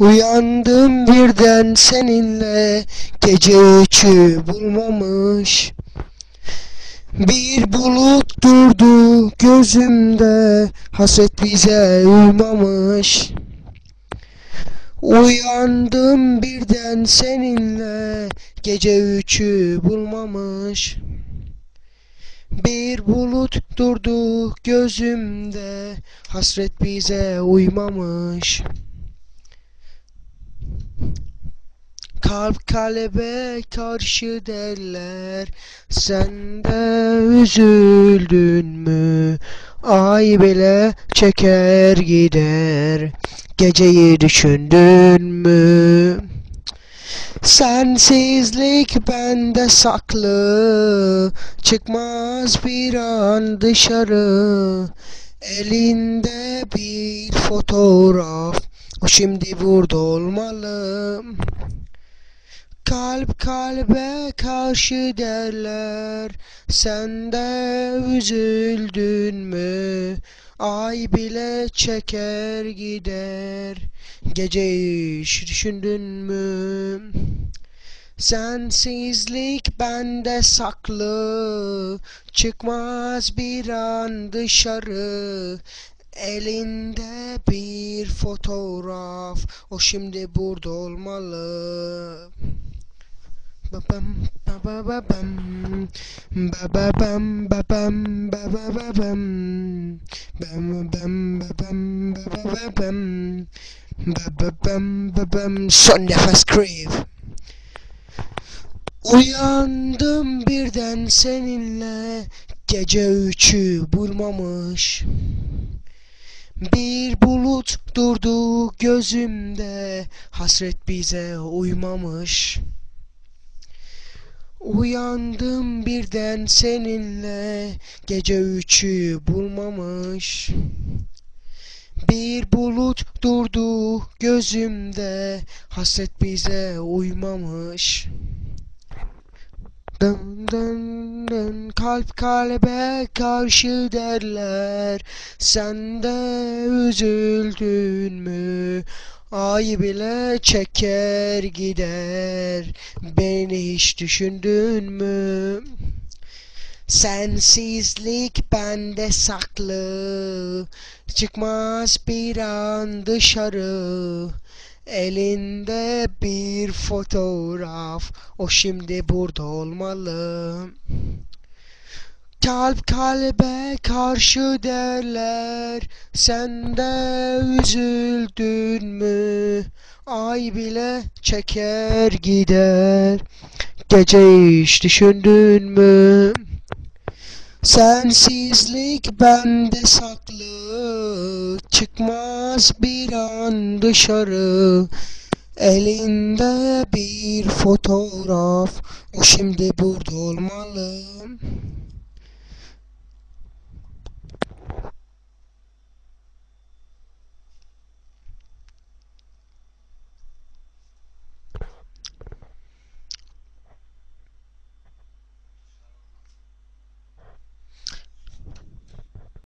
Uyandım birden seninle Gece üçü bulmamış Bir bulut durdu gözümde Hasret bize uymamış. Uyandım birden seninle Gece üçü bulmamış Bir bulut durdu gözümde Hasret bize uymamış Kalp kalbe karşı derler. Sen de üzüldün mü? Ay bile çeker gider. Geceyi düşündün mü? Sensizlik bende saklı. Çıkmaz bir an dışarı. Elinde bir fotoğraf. O şimdi burada olmalı Kalp kalbe karşı derler. Sen de üzüldün mü? Ay bile çeker gider. Gece hiç düşündün mü? Sensizlik bende saklı. Çıkmaz bir an dışarı. Elinde bir fotoğraf. O şimdi burada olmalı son nefes kriv Uyandım birden seninle. Gece üçü bulmamış. Bir bulut durdu gözümde. Hasret bize uymamış Uyandım birden seninle Gece üçü bulmamış. Bir bulut durdu gözümde Hasret bize uymamış. Dın dın dın kalp kalbe karşı derler. Sen de üzüldün mü Ay bile çeker gider. Beni hiç düşündün mü? Sensizlik bende saklı. Çıkmaz bir an dışarı. Elinde bir fotoğraf. O şimdi burada olmalı Kalp kalbe karşı derler. Sen de üzüldün mü? Ay bile çeker gider. Gece hiç düşündün mü? Sensizlik bende saklı. Çıkmaz bir an dışarı. Elinde bir fotoğraf. O şimdi burada olmalı